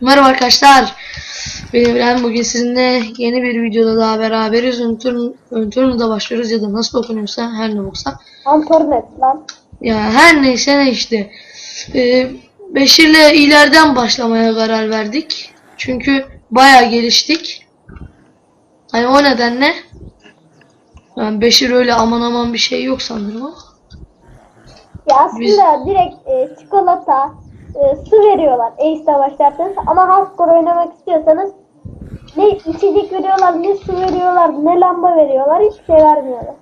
Merhaba arkadaşlar. Ben İbrahim. Bugün sizinle yeni bir videoda daha beraberiz. Ön Öntürn'da başlıyoruz ya da nasıl okunuyorsa her ne olsa. Antornet lan. Ya her neyse ne işte. Ee, Beşir'le ileriden başlamaya karar verdik. Çünkü bayağı geliştik. Hani o nedenle yani Beşir öyle aman aman bir şey yok sanırım ama. Ya aslında Biz- direkt e, çikolata, e, su veriyorlar Ace'de başlarsanız ama hardcore oynamak istiyorsanız ne içecek veriyorlar, ne su veriyorlar, ne lamba veriyorlar, hiçbir şey vermiyorlar.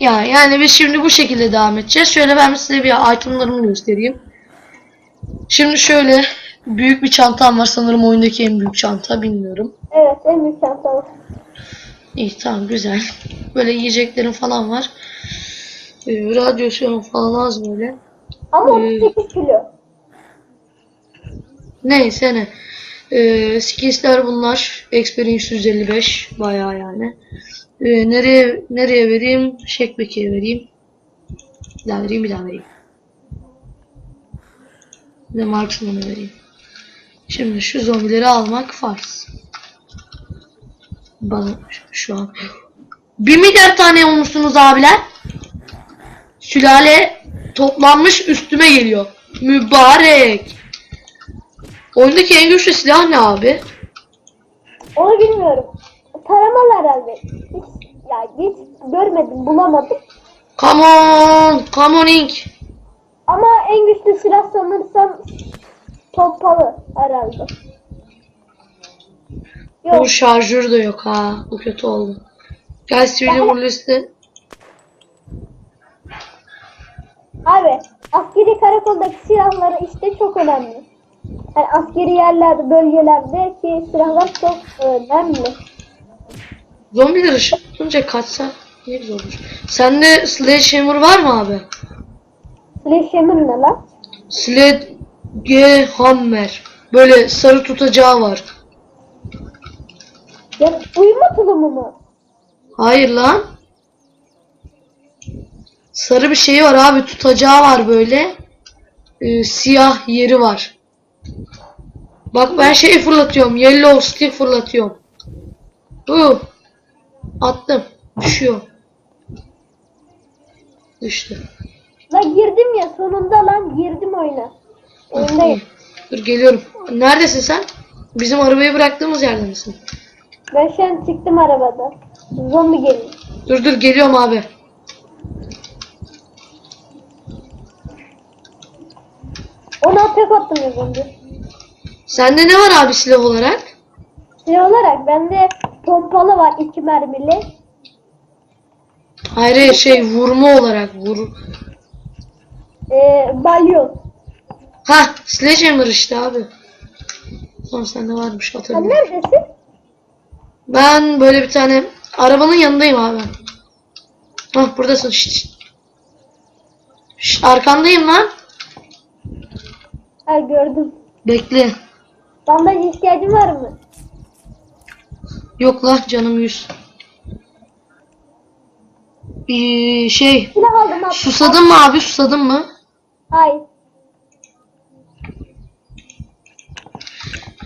Ya yani biz şimdi bu şekilde devam edeceğiz. Şöyle ben size bir itemlarımı göstereyim. Şimdi şöyle büyük bir çantam var sanırım oyundaki en büyük çanta bilmiyorum. Evet, en büyük şansı İyi tamam güzel. Böyle yiyeceklerim falan var. Ee, radyasyon falan az böyle. Ama Hmm. 38 kilo. Neyse ne. Ee, skinsler bunlar. Experience 155 bayağı yani. Ee, nereye nereye vereyim? Şekbeki'ye vereyim. Bir daha vereyim bir daha vereyim. Bir de Marksman'a vereyim. Şimdi şu zombileri almak farz. Bana şu an. Bir milyar tane olmuşsunuz abiler. Sülale toplanmış üstüme geliyor. Mübarek. Oyundaki en güçlü silah ne abi? Onu bilmiyorum. Taramalar herhalde. Hiç, ya hiç görmedim, bulamadım. Come on, come on Ink. Ama en güçlü silah sanırsam pompalı herhalde. Yok. Bu şarjör de yok ha. Bu kötü oldu. Gel sivili vur liste. Abi askeri karakoldaki silahları işte çok önemli. Yani askeri yerlerde, bölgelerdeki silahlar çok önemli. Zombiler ışık tutunca kaçsa ne güzel olur. Sende sledgehammer var mı abi? Sledgehammer ne lan? Sledgehammer. Böyle sarı tutacağı var. Ya uyuma tulumu mu? Hayır lan. Sarı bir şey var abi tutacağı var böyle. Ee, siyah yeri var. Bak ben şey fırlatıyorum. Yellow stick fırlatıyorum. Bu. Attım. Düşüyor. Düştü. La girdim ya sonunda lan girdim oyuna. Oyundayım. Dur geliyorum. Neredesin sen? Bizim arabayı bıraktığımız yerde misin? Ben şu an çıktım arabada. Zombi geliyor. Dur dur geliyorum abi. Ona tek attım ya zombi. Sende ne var abi silah olarak? Silah olarak bende pompalı var iki mermili. Hayır hayır, şey vurma olarak vur. Ee, balyon. Ha, sledgehammer işte abi. Son sende varmış Sen hatırlıyorum. neredesin? Ben böyle bir tane arabanın yanındayım abi. Hah buradasın. Şşt. Şşt, arkandayım lan. Ha gördüm. Bekle. Bandaj ihtiyacın var mı? Yok la canım yüz. Ee, şey Silah aldım abi. susadın mı abi susadın mı? Hayır.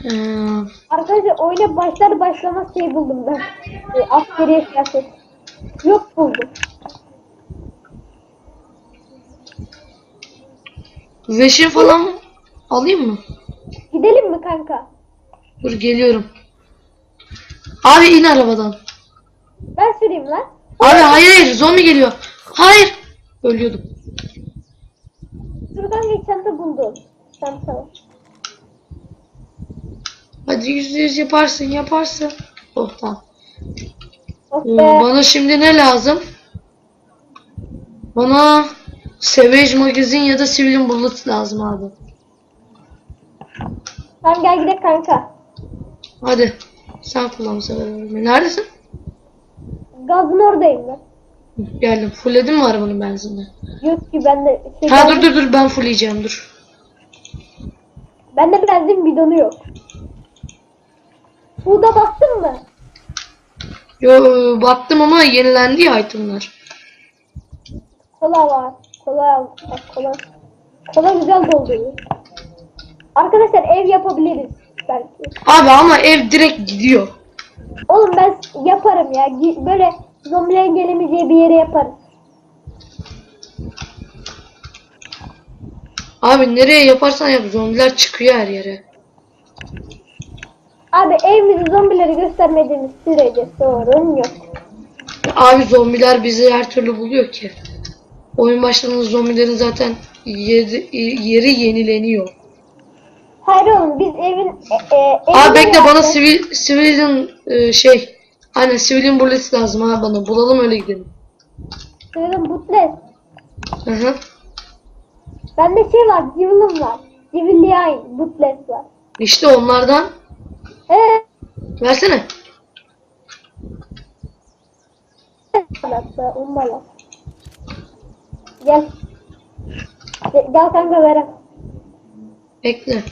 Ee, Arkadaşlar oyuna başlar başlamaz şey buldum ben. E, askeri siyaset. Yok buldum. veşin falan alayım mı? Gidelim mi kanka? Dur geliyorum. Abi in arabadan. Ben süreyim lan. Abi hayır hayır zombi geliyor. Hayır. Ölüyordum. Dur kanka çanta buldum. Çanta. Hadi yüzde yüz yaparsın yaparsın. Oh tamam. Oh be. Bana şimdi ne lazım? Bana Savage Magazine ya da Civilian Bullet lazım abi. Tamam gel gidelim kanka. Hadi. Sen sefer arabayı. Neredesin? Gazın oradayım ben. Geldim. Fullledin mi arabanın benzinini? Yok ki bende şey Ha dur dur dur ben fullleyeceğim dur. Bende benzin bidonu yok. Suda baktın mı? Yo baktım ama yenilendi ya itemler. Kola var. Kola al. Bak kola. Kola güzel dolduruyor. Arkadaşlar ev yapabiliriz belki. Abi ama ev direkt gidiyor. Oğlum ben yaparım ya. Böyle zombilerin gelemeyeceği bir yere yaparız. Abi nereye yaparsan yap zombiler çıkıyor her yere. Abi evimizi zombileri göstermediğimiz sürece sorun yok. Abi zombiler bizi her türlü buluyor ki. Oyun başladığında zombilerin zaten yeri, yeri yenileniyor. Hayır oğlum biz evin... E, e, Abi bekle bana yaptık. sivil civilian e, şey Aynen civilian bullets lazım ha bana. Bulalım öyle gidelim. Söyledim butles. Hı hı. Bende şey var, civilim var. Civilian butles var. İşte onlardan Eee versene. hatta umbala. Gel. Gel gel kanka verem. Bekle.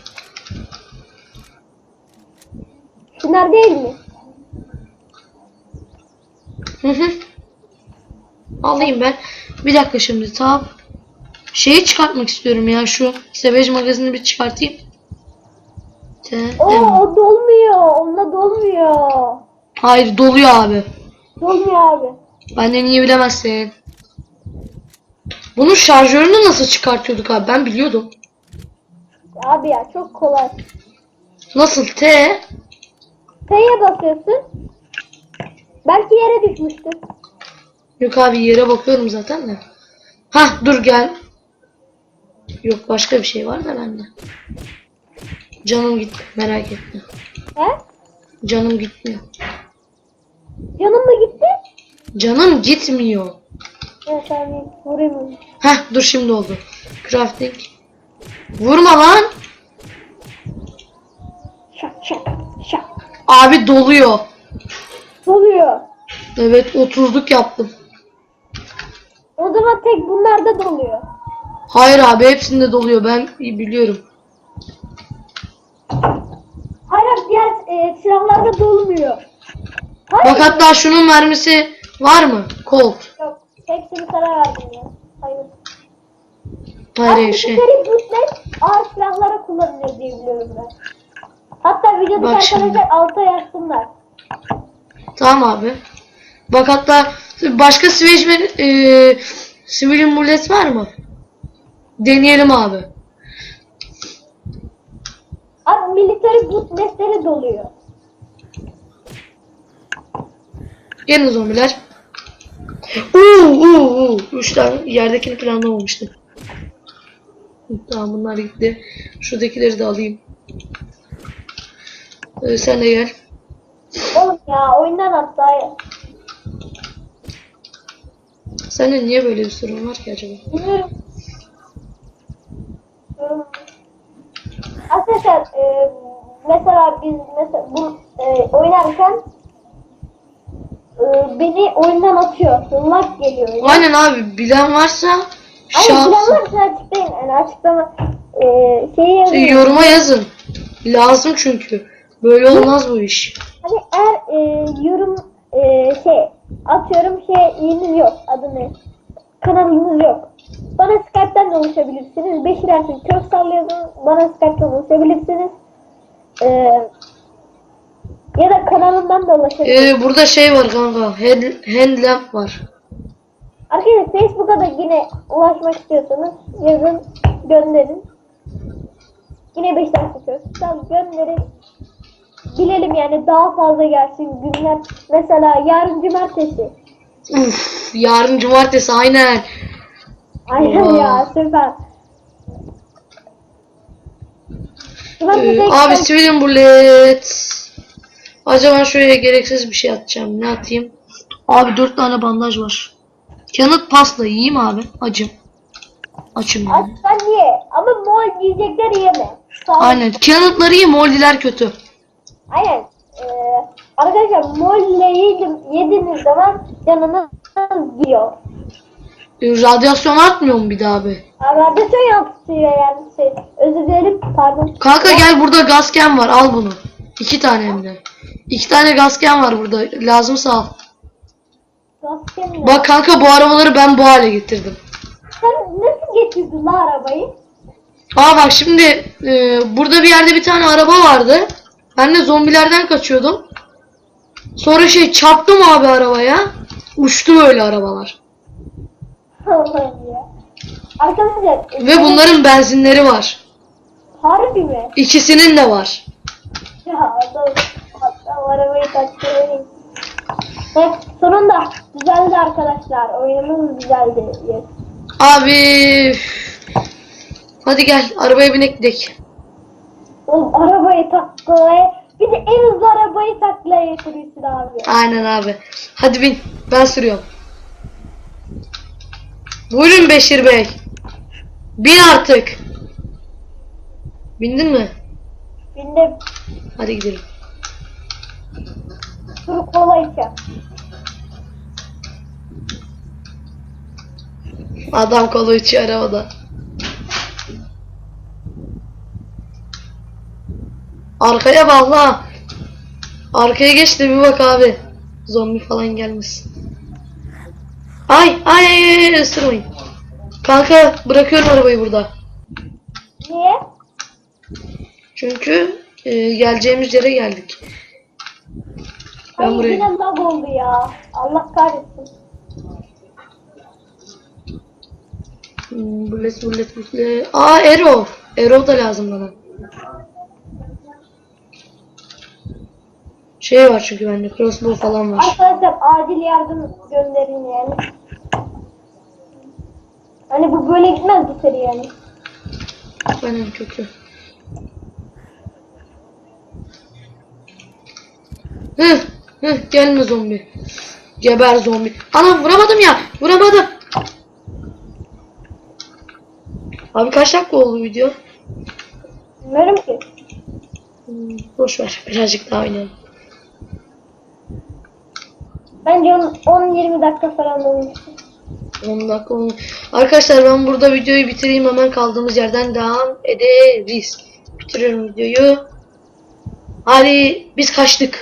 Şunlar değil mi? Hı hı. Alayım ben. Bir dakika şimdi tam şeyi çıkartmak istiyorum ya şu Savage magazini bir çıkartayım. Em. o dolmuyor. Onunla dolmuyor. Hayır doluyor abi. Dolmuyor abi. Benden iyi bilemezsin. Bunun şarjörünü nasıl çıkartıyorduk abi ben biliyordum. Abi ya çok kolay. Nasıl T? T'ye basıyorsun. Belki yere düşmüştür. Yok abi yere bakıyorum zaten de. Hah dur gel. Yok başka bir şey var da bende. Canım gitti merak etme. He? Canım gitmiyor. Canım mı gitti? Canım gitmiyor. Evet abi vurayım. Heh dur şimdi oldu. Crafting. Vurma lan. Şak şak. Abi doluyor. Doluyor. Evet 30'luk yaptım. O zaman tek bunlarda doluyor. Hayır abi hepsinde doluyor ben biliyorum. Hayır diğer e, silahlarda dolmuyor. Hayır. Bak hatta şunun mermisi var mı? Colt. Yok. Hepsini sana verdim ya. Hayır. Hayır Abi şey. Yukarı bootleg ağır silahlara kullanılıyor diye biliyorum ben. Hatta videodaki Bak şimdi. arkadaşlar alta yazsınlar. Tamam abi. Bak hatta başka Switch e, Civilian Bullet var mı? Deneyelim abi. Abi military bootlegleri doluyor. Gelin zombiler. Uuu uuu uuu. Üç tane yerdekini planlamamıştım. Tamam bunlar gitti. Şuradakileri de alayım. Ee, sen de gel. Oğlum ya oyundan hayır. Sende niye böyle bir sorun var ki acaba? Bilmiyorum. Hmm. Arkadaşlar e, mesela biz mesela bu e, oynarken e, beni oyundan atıyor. Lag geliyor. Ya. Aynen abi bilen varsa Aynen şans. bilen varsa açıklayın. Yani açıklama e, şeyi yazın. Şey, yoruma yazın. Lazım çünkü. Böyle olmaz bu iş. Hani eğer e, yorum e, şey atıyorum şey iyiniz yok adı ne? Kanalınız yok. Bana Skype'den de ulaşabilirsiniz. Beşir Ersin Köksal yazın. Bana Skype'den ulaşabilirsiniz. E, ya da kanalımdan da ulaşabilirsiniz. Ee, burada şey var kanka. Hand, hand lamp var. Arkadaşlar Facebook'a da yine ulaşmak istiyorsanız yazın gönderin. Yine Beşiktaş Köksal gönderin. Bilelim yani daha fazla gelsin günler. Mesela yarın cumartesi. Uf, yarın cumartesi aynen. Aynen Oha. ya süper. Cumartesi Ee, abi Civilian Bullet. Acaba şuraya gereksiz bir şey atacağım. Ne atayım? Abi dört tane bandaj var. Kanıt pasta yiyeyim abi. Acım. Açım yani. Açsan ye ama mol yiyecekler yeme. Sağ Aynen. Kanıtları iyi, moldiler kötü. Aynen. Ee, arkadaşlar molle yedim, yediğiniz zaman canınız gidiyor. Radyasyon artmıyor mu bir daha abi? Aa, Radyasyon yansıtıyor yani şey. Özür dilerim pardon. Kanka gel burada gazken var al bunu. İki tane hem de. İki tane gazken var burada. Lazımsa al. Maskem ya. Bak kanka bu arabaları ben bu hale getirdim. Sen nasıl getirdin la arabayı? Aa bak şimdi e, burada bir yerde bir tane araba vardı. Ben de zombilerden kaçıyordum. Sonra şey çarptım abi arabaya. Uçtu öyle arabalar. Arkadaşlar. Ve bunların benzinleri var. Harbi mi? İkisinin de var. Ya adam arabayı kaçırayım. Evet sonunda düzeldi arkadaşlar. Oyunumuz düzeldi. Yes. Abi. Hadi gel arabaya binek gidelim. Oğlum arabayı taklaya bir de en hızlı arabayı taklaya yatırıyorsun abi. Aynen abi. Hadi bin. Ben sürüyorum. Buyurun Beşir Bey. Bin artık. Bindin mi? Bindim. Hadi gidelim. Dur kola içeceğim. Adam kola içiyor arabada. Arkaya bak la. Arkaya geç de bir bak abi. Zombi falan gelmesin. Ay ay ay ay ısırmayın. Kanka bırakıyorum arabayı burada. Niye? Çünkü e, geleceğimiz yere geldik. Ben Ay buraya... yine lag oldu ya. Allah kahretsin. Hmm, Bullet bullet bullet. Aa Ero. Ero da lazım bana. Şey var çünkü bende crossbow falan var. Arkadaşlar acil yardım gönderin yani. Hani bu böyle gitmez bu seri yani. Aynen kötü. Hıh hıh gelme zombi. Geber zombi. Anam vuramadım ya. Vuramadım. Abi kaç dakika oldu video? Bilmiyorum ki. Hmm, boş ver. Birazcık daha oynayalım. Bence 10-20 dakika falan olmuştur. 10 dakika olmuş. Arkadaşlar ben burada videoyu bitireyim hemen kaldığımız yerden devam ederiz. Bitiriyorum videoyu. Hadi biz kaçtık.